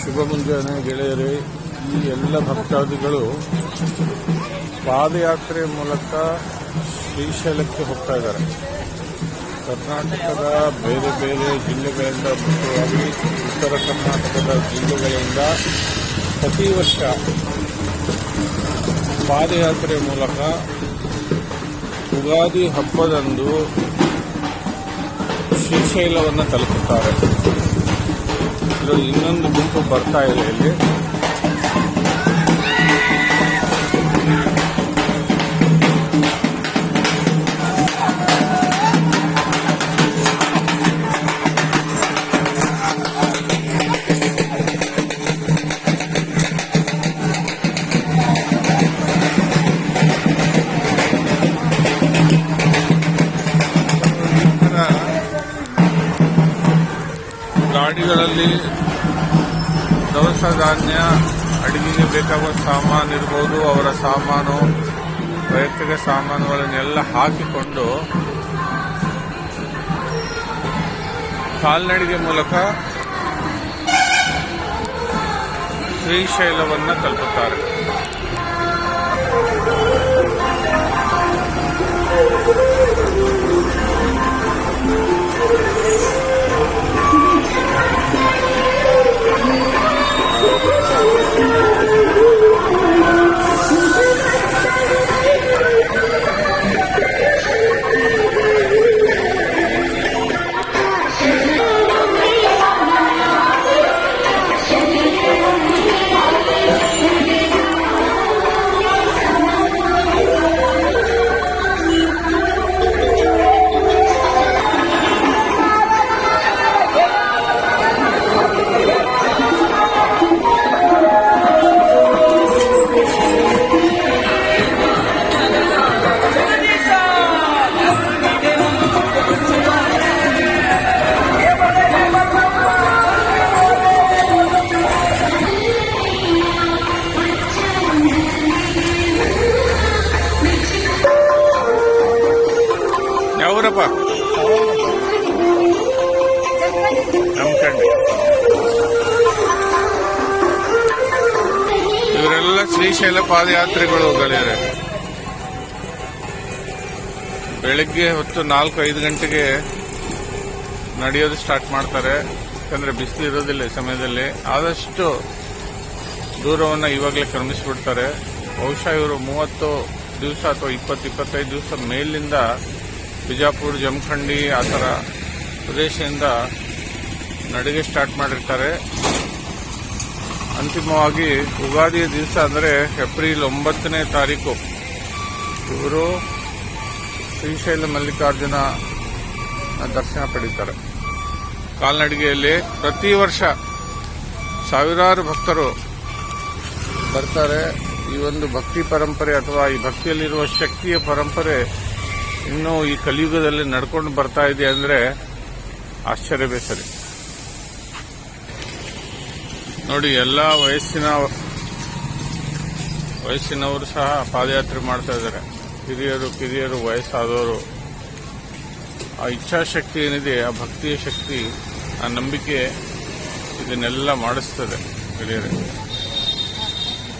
ಶುಭ ಮುಂಜಾನೆ ಗೆಳೆಯರೇ, ಈ ಎಲ್ಲ ಭಕ್ತಾದಿಗಳು ಪಾದಯಾತ್ರೆ ಮೂಲಕ ಶ್ರೀಶೈಲಕ್ಕೆ ಹೋಗ್ತಾ ಇದ್ದಾರೆ. ಕರ್ನಾಟಕದ ಬೇರೆ ಬೇರೆ ಜಿಲ್ಲೆಗಳಿಂದ ಮುಖ್ಯವಾಗಿ ಉತ್ತರ ಕರ್ನಾಟಕದ ಜಿಲ್ಲೆಗಳಿಂದ ಪ್ರತಿ ವರ್ಷ ಪಾದಯಾತ್ರೆ ಮೂಲಕ ಯುಗಾದಿ ಹಬ್ಬದಂದು ಶ್ರೀಶೈಲವನ್ನು ತಲುಪುತ್ತಾರೆ. ಇನ್ನೊಂದು ಗುಂಪು ಬರ್ತಾ ಇದೆ ಇಲ್ಲಿ. ಗಾಡಿಗಳಲ್ಲಿ ದವಸ ಧಾನ್ಯ ಅಡುಗೆಗೆ ಬೇಕಾಗುವ ಸಾಮಾನು ಇರ್ಬೋದು, ಅವರ ಸಾಮಾನು, ವೈಯಕ್ತಿಕ ಸಾಮಾನುಗಳನ್ನೆಲ್ಲ ಹಾಕಿಕೊಂಡು ಕಾಲ್ನಡಿಗೆ ಮೂಲಕ ಶ್ರೀಶೈಲವನ್ನು ತಲುಪುತ್ತಾರೆ. ಇವರೆಲ್ಲ ಶ್ರೀಶೈಲ ಪಾದಯಾತ್ರೆಗಳು ಬೆಳಗ್ಗೆ ಹೊತ್ತು ನಾಲ್ಕು ಐದು ಗಂಟೆಗೆ ನಡೆಯೋದು ಸ್ಟಾರ್ಟ್ ಮಾಡ್ತಾರೆ. ಯಾಕಂದ್ರೆ ಬಿಸಿಲು ಇರೋದಿಲ್ಲ ಸಮಯದಲ್ಲಿ. ಆದಷ್ಟು ದೂರವನ್ನು ಇವಾಗಲೇ ಕ್ರಮಿಸಿಬಿಡ್ತಾರೆ. ಬಹುಶಃ ಇವರು ಮೂವತ್ತು ದಿವಸ ಅಥವಾ ಇಪ್ಪತ್ತು, ಇಪ್ಪತ್ತೈದು ದಿವಸ ಮೇಲಿಂದ ಬಿಜಾಪುರ, ಜಮಖಂಡಿ ಆ ಥರ ಪ್ರದೇಶದಿಂದ ನಡಿಗೆ ಸ್ಟಾರ್ಟ್ ಮಾಡಿರ್ತಾರೆ. ಅಂತಿಮವಾಗಿ ಯುಗಾದಿಯ ದಿವಸ ಅಂದರೆ ಏಪ್ರಿಲ್ ಒಂಬತ್ತನೇ ತಾರೀಕು. ಇವರು ಶ್ರೀಶೈಲ ಮಲ್ಲಿಕಾರ್ಜುನ ದರ್ಶನ ಪಡೀತಾರೆ. ಕಾಲ್ನಡಿಗೆಯಲ್ಲಿ ಪ್ರತಿ ವರ್ಷ ಸಾವಿರಾರು ಭಕ್ತರು ಬರ್ತಾರೆ. ಈ ಒಂದು ಭಕ್ತಿ ಪರಂಪರೆ ಅಥವಾ ಈ ಭಕ್ತಿಯಲ್ಲಿರುವ ಶಕ್ತಿಯ ಪರಂಪರೆ ಇನ್ನೂ ಈ ಕಲಿಯುಗದಲ್ಲಿ ನಡ್ಕೊಂಡು ಬರ್ತಾ ಇದೆ ಅಂದ್ರೆ ಆಶ್ಚರ್ಯ ಬೇಸರಿ. ನೋಡಿ, ಎಲ್ಲ ವಯಸ್ಸಿನ ವಯಸ್ಸಿನವರು ಸಹ ಪಾದಯಾತ್ರೆ ಮಾಡ್ತಾ ಇದ್ದಾರೆ. ಹಿರಿಯರು, ಕಿರಿಯರು, ವಯಸ್ಸಾದವರು. ಆ ಇಚ್ಛಾಶಕ್ತಿ ಏನಿದೆ, ಆ ಭಕ್ತಿಯ ಶಕ್ತಿ, ಆ ನಂಬಿಕೆ ಇದನ್ನೆಲ್ಲ ಮಾಡಿಸ್ತದೆ ಹಿರಿಯರೇ.